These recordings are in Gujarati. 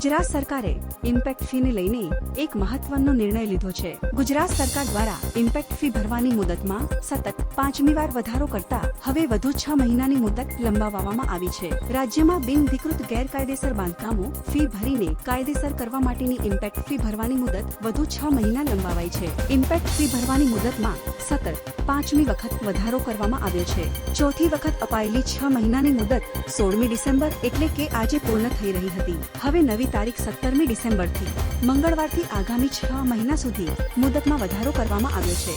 ગુજરાત સરકારે ઇમ્પેક્ટ ફીને લઈને એક મહત્વનો નિર્ણય લીધો છે. ગુજરાત સરકાર દ્વારા ઇમ્પેક્ટ ફી ભરવાની મુદતમાં સતત પાંચમી વાર વધારો કરતા હવે વધુ છ મહિનાની મુદત લંબાવવામાં આવી છે. રાજ્યમાં બિનધિકૃત ગેરકાયદેસર બાંધકામો ફી ભરીને કાયદેસર કરવા માટેની ઇમ્પેક્ટ ફી ભરવાની મુદત વધુ છ મહિના લંબાવાઈ છે. ઇમ્પેક્ટ ફી ભરવાની મુદતમાં સતત પાંચમી વખત વધારો કરવામાં આવ્યો છે. ચોથી વખત અપાયેલી છ મહિનાની મુદત સોળમી ડિસેમ્બર એટલે કે આજે પૂર્ણ થઈ રહી હતી. હવે નવી તારીખ સત્તરમી ડિસેમ્બરથી મંગળવારથી આગામી છ મહિના સુધી મુદતમાં વધારો કરવામાં આવ્યો છે.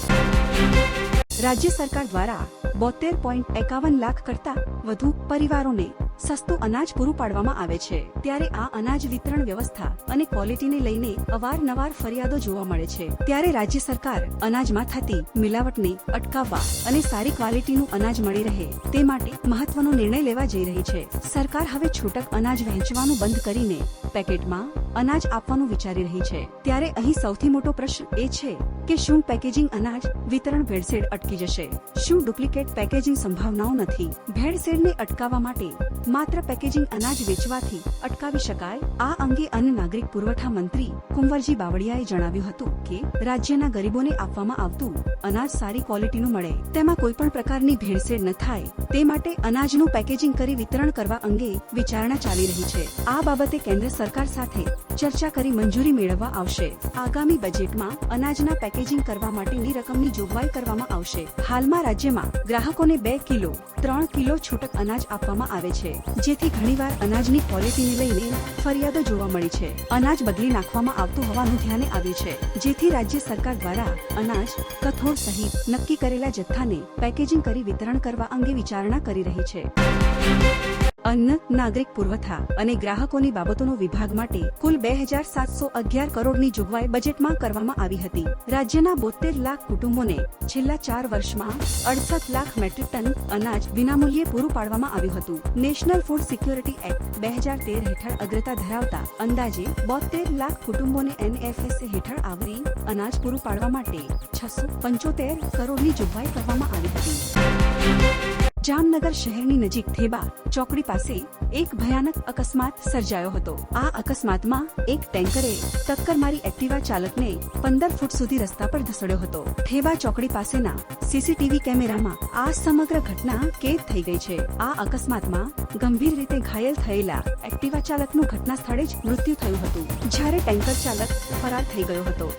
રાજ્ય સરકાર દ્વારા બોતેર પોઈન્ટ એકાવન લાખ કરતા વધુ પરિવારોને સસ્તું અનાજ પૂરું પાડવામાં આવે છે, ત્યારે આ અનાજ વિતરણ વ્યવસ્થા અને ક્વોલિટીને લઈને અવારનવાર ફરિયાદો જોવા મળે છે. ત્યારે રાજ્ય સરકાર અનાજમાં થતી મિલાવટને અટકાવવા અને સારી ક્વોલિટીનું અનાજ મળી રહે તે માટે મહત્વનો નિર્ણય લેવા જઈ રહી છે. સરકાર હવે છૂટક અનાજ વહેંચવાનું બંધ કરીને પેકેટમાં અનાજ આપવાનું વિચારી રહી છે. ત્યારે અહીં સૌથી મોટો પ્રશ્ન એ છે કે શું પેકેજિંગ અનાજ વિતરણ ભેળસેળ અટકી જશે? શું ડુપ્લિકેટ પેકેજિંગ સંભાવનાઓ નથી? ભેળસેળને અટકાવવા માટે માત્ર પેકેજિંગ અનાજ વેચવાથી અટકાવી શકાય. આ અંગે અન્ન નાગરિક પુરવઠા મંત્રી કુંવરજી બાવળિયાએ જણાવ્યું હતું કે, રાજ્યના ગરીબોને આપવામાં આવતું અનાજ સારી ક્વોલિટીનું મળે. તેમાં કોઈ પણ પ્રકારની ભેળસેળ ન થાય. તે માટે અનાજનું પેકેજિંગ કરી વિતરણ કરવા અંગે વિચારણા ચાલી રહી છે. આ બાબતે કેન્દ્ર સરકાર સાથે ચર્ચા કરી મંજૂરી મેળવવા આવશે. આગામી બજેટમાં અનાજના પેકેજિંગ કરવા માટેની રકમની જોગવાઈ કરવામાં આવશે. હાલમાં રાજ્યમાં ગ્રાહકોને બે કિલો, ત્રણ કિલો છૂટક અનાજ આપવામાં આવે છે. જેથી ઘણીવાર અનાજની ક્વોલિટીને લઈને ફરિયાદો જોવા મળી છે. અનાજ બદલી નાખવામાં આવતું હોવાનું ધ્યાને આવ્યું છે. જેથી રાજ્ય સરકાર દ્વારા અનાજ કઠોળ સહિત નક્કી કરેલા જથ્થાને પેકેજિંગ કરી વિતરણ કરવા અંગે વિચારણા કરી રહી છે. અન્ન, નાગરિક પુરવઠા અને ગ્રાહકોની બાબતોનો વિભાગ માટે કુલ બે હજાર સાતસો અગિયાર કરોડની જોગવાઈ બજેટમાં કરવામાં આવી હતી. રાજ્યના બોતેર લાખ કુટુંબોને છેલ્લા ચાર વર્ષમાં અડસઠ લાખ મેટ્રિક ટન અનાજ વિનામૂલ્યે પૂરું પાડવામાં આવ્યું હતું. નેશનલ ફૂડ સિક્યોરિટી એક્ટ બે હજાર તેર હેઠળ અગ્રતા ધરાવતા અંદાજે બોતેર લાખ કુટુંબોને એનએફએસએ હેઠળ આવરી અનાજ પૂરું પાડવા માટે છસો પંચોતેર કરોડની જોગવાઈ કરવામાં આવી હતી. જામનગર શહેરની નજીક થેબા ચોકડી પાસે એક ભયાનક અકસ્માત સર્જાયો હતો. આ અકસ્માતમાં એક ટેન્કરે ટક્કર મારી એક્ટિવા ચાલકને પંદર ફૂટ સુધી રસ્તા પર ધસડ્યો હતો. થેબા ચોકડી પાસેના સીસીટીવી કેમેરામાં આ સમગ્ર ઘટના કેદ થઈ ગઈ છે. આ અકસ્માતમાં ગંભીર રીતે ઘાયલ થયેલા એક્ટિવા ચાલકનું ઘટના સ્થળે જ મૃત્યુ થયું હતું. જ્યારે ટેન્કર ચાલક ફરાર થઈ ગયો હતો.